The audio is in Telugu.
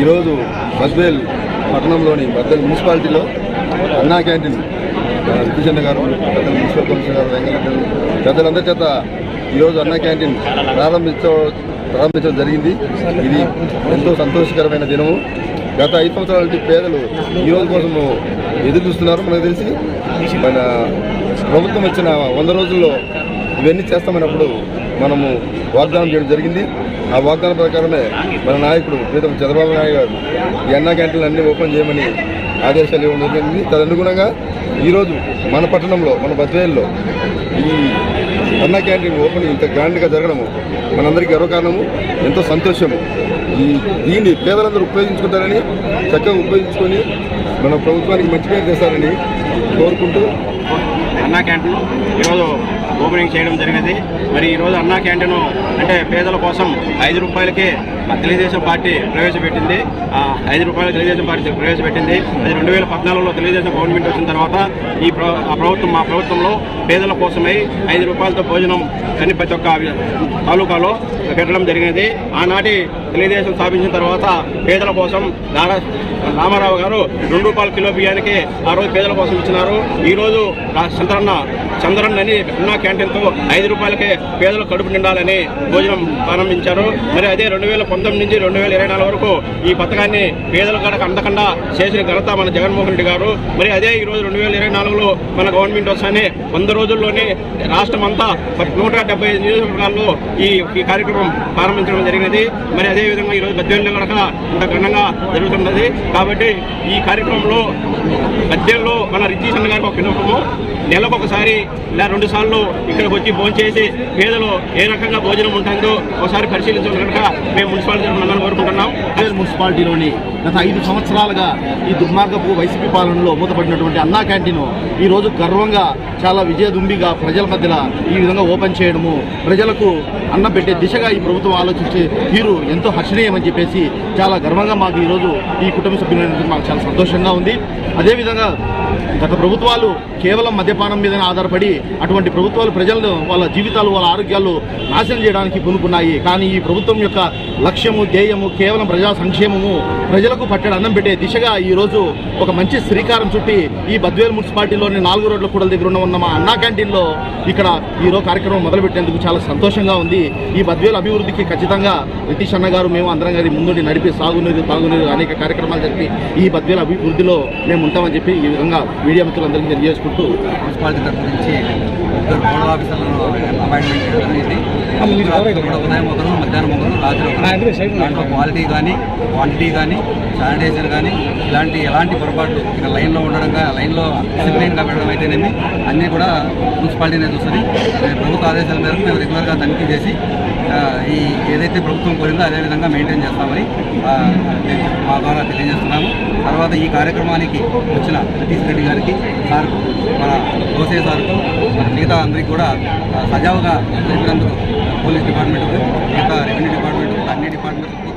ఈరోజు బద్వేల్ పట్టణంలోని బద్వేల్ మున్సిపాలిటీలో అన్నా క్యాంటీన్ ఆ, కిషన్ గారు పెద్దలు మున్సిపల్ కమిషనర్ గారు వెంకటరెడ్డి పెద్దలందరి చేత ఈరోజు అన్నా క్యాంటీన్ ప్రారంభించ ప్రారంభించడం జరిగింది. ఇది ఎంతో సంతోషకరమైన దినము. గత ఐదు సంవత్సరాల నుండి పేదలు ఈ రోజు కోసము ఎదురు చూస్తున్నారు మనకు తెలిసి. మన ప్రభుత్వం ఇచ్చిన వంద రోజుల్లో ఇవన్నీ చేస్తామన్నప్పుడు మనము వాగ్దానం చేయడం జరిగింది. ఆ వాగ్దానం ప్రకారమే మన నాయకుడు ప్రీతం చంద్రబాబు నాయుడు గారు ఈ అన్నా క్యాంటీన్లు అన్నీ ఓపెన్ చేయమని ఆదేశాలు ఇవ్వడం జరిగింది. తదనుగుణంగా ఈరోజు మన పట్టణంలో మన బద్వేల్లో ఈ అన్నా క్యాంటీన్ ఓపెన్ ఇంత గ్రాండ్గా జరగడము మనందరికీ గర్వకారణము ఎంతో సంతోషము. ఈ దీన్ని పేదలందరూ ఉపయోగించుకుంటారని చక్కగా ఉపయోగించుకొని మన ప్రభుత్వానికి మంచి పేరు చేస్తారని కోరుకుంటూ అన్నా క్యాంటీన్ ఈరోజు ఓపెనింగ్ చేయడం జరిగింది. మరి ఈరోజు అన్నా క్యాంటీన్ అంటే పేదల కోసం ఐదు రూపాయలకే తెలుగుదేశం పార్టీ ప్రవేశపెట్టింది. ఆ ఐదు రూపాయలు తెలుగుదేశం పార్టీ ప్రవేశపెట్టింది. అది రెండు వేల పద్నాలుగులో తెలుగుదేశం గవర్నమెంట్ వచ్చిన తర్వాత ఈ ఆ ప్రభుత్వం మా ప్రభుత్వంలో పేదల కోసమై ఐదు రూపాయలతో భోజనం అని ప్రతి ఒక్క తాలూకాలో పెట్టడం జరిగింది. ఆనాటి తెలుగుదేశం స్థాపించిన తర్వాత పేదల కోసం నారా రామారావు గారు రెండు రూపాయల కిలో బియ్యానికి ఆ రోజు పేదల కోసం ఇచ్చినారు. ఈ రోజు చంద్రన్న చంద్రన్న అని అన్నా క్యాంటీన్తో ఐదు రూపాయలకే పేదలు కడుపు నిండాలని భోజనం ప్రారంభించారు. మరి అదే రెండు వేల పంతొమ్మిది నుంచి రెండు వేల ఇరవై నాలుగు వరకు ఈ పథకాన్ని పేదల కడక అందకుండా చేసిన ఘనత మన జగన్మోహన్ రెడ్డి గారు. మరి అదే ఈ రోజు రెండు వేల ఇరవై నాలుగులో మన గవర్నమెంట్ వస్తానే వంద రోజుల్లోనే రాష్ట్రం అంతా నూట డెబ్బై ఐదు నియోజకవర్గాల్లో ఈ ఈ కార్యక్రమం ప్రారంభించడం జరిగినది. మరి అదే విధంగా ఈరోజు బద్వేలు కనుక ఇంత ఘనంగా జరుగుతున్నది. కాబట్టి ఈ కార్యక్రమంలో మధ్యలో మన రిజీషన్ గారికి ఒక విన్నపము నెలకు ఒకసారి ఇలా రెండు సార్లు ఇక్కడికి వచ్చి భోంచేసి పేదలు ఏ రకంగా భోజనం ఉంటుందో ఒకసారి పరిశీలించడం కనుక మేము మున్సిపాలిటీ ఉండాలని కోరుకుంటున్నాం. మున్సిపాలిటీలోని గత ఐదు సంవత్సరాలుగా ఈ దుర్మార్గపు వైసీపీ పాలనలో మూతపడినటువంటి అన్నా క్యాంటీన్ ఈ రోజు గర్వంగా చాలా విజయదుంబిగా ప్రజల మధ్యలో ఈ విధంగా ఓపెన్ చేయడము ప్రజలకు అన్నం పెట్టే దిశగా ఈ ప్రభుత్వం ఆలోచించే తీరు ఎంతో హర్షణీయమని చెప్పేసి చాలా గర్వంగా మాకు ఈరోజు ఈ కుటుంబ సభ్యులు మాకు చాలా సంతోషంగా ఉంది. అదేవిధంగా గత ప్రభుత్వాలు కేవలం మద్యపానం మీదనే ఆధారపడి అటువంటి ప్రభుత్వాలు ప్రజలను వాళ్ళ జీవితాలు వాళ్ళ ఆరోగ్యాలు నాశనం చేయడానికి పూనుకున్నాయి. కానీ ఈ ప్రభుత్వం యొక్క లక్ష్యము ధ్యేయము కేవలం ప్రజా సంక్షేమము ప్రజలకు పట్టడి అన్నం పెట్టే దిశగా ఈ రోజు ఒక మంచి శ్రీకారం చుట్టి ఈ బద్వేల్ మున్సిపాలిటీలోని నాలుగు రోడ్ల కూడల దగ్గర ఉన్న ఉన్న మా అన్నా క్యాంటీన్లో ఇక్కడ ఈ రోజు కార్యక్రమం మొదలుపెట్టేందుకు చాలా సంతోషంగా ఉంది. ఈ బద్వేల్ అభివృద్ధికి ఖచ్చితంగా నితీష్ అన్న గారు మేము అందరం కలిసి ముందుండి నడిపి సాగునీరు తాగునీరు అనేక కార్యక్రమాలు జరిపి ఈ బద్వేల్ అభివృద్ధిలో మేము ఉంటామని చెప్పి ఈ విధంగా మీడియా మిత్రులందరికీ తెలియజేసుకుంటూ మున్సిపాలిటీ తరఫు నుంచి ఇద్దరు బోర్డు ఆఫీసర్లను అపాయింట్మెంట్ చేయడం జరిగింది. కూడా ఉదయం ఒకరు మధ్యాహ్నం ఒకరు రాత్రి ఒకరు దాంట్లో క్వాలిటీ కానీ క్వాంటిటీ కానీ శానిటైజర్ కానీ ఇలాంటి ఎలాంటి పొరపాట్లు ఇక లైన్లో ఉండడం లైన్లో డిసిప్లిన్గా పెట్టడం అయితేనేమి అన్నీ కూడా మున్సిపాలిటీనే చూస్తుంది. మేము ప్రభుత్వ ఆదేశాల మేరకు మేము రెగ్యులర్గా తనిఖీ చేసి ఈ ఏదైతే ప్రభుత్వం కోరిందో అదే విధంగా మెయింటైన్ చేస్తామని మా ద్వారా తెలియజేస్తున్నాము. తర్వాత ఈ కార్యక్రమానికి వచ్చిన సతీష్ రెడ్డి గారికి సార్కు మన దోసే సార్కు మన మిగతా అందరికీ కూడా సజావుగా జరిపినందుకు పోలీస్ డిపార్ట్మెంట్కు మిగతా రెవెన్యూ డిపార్ట్మెంట్కు అన్ని డిపార్ట్మెంట్కు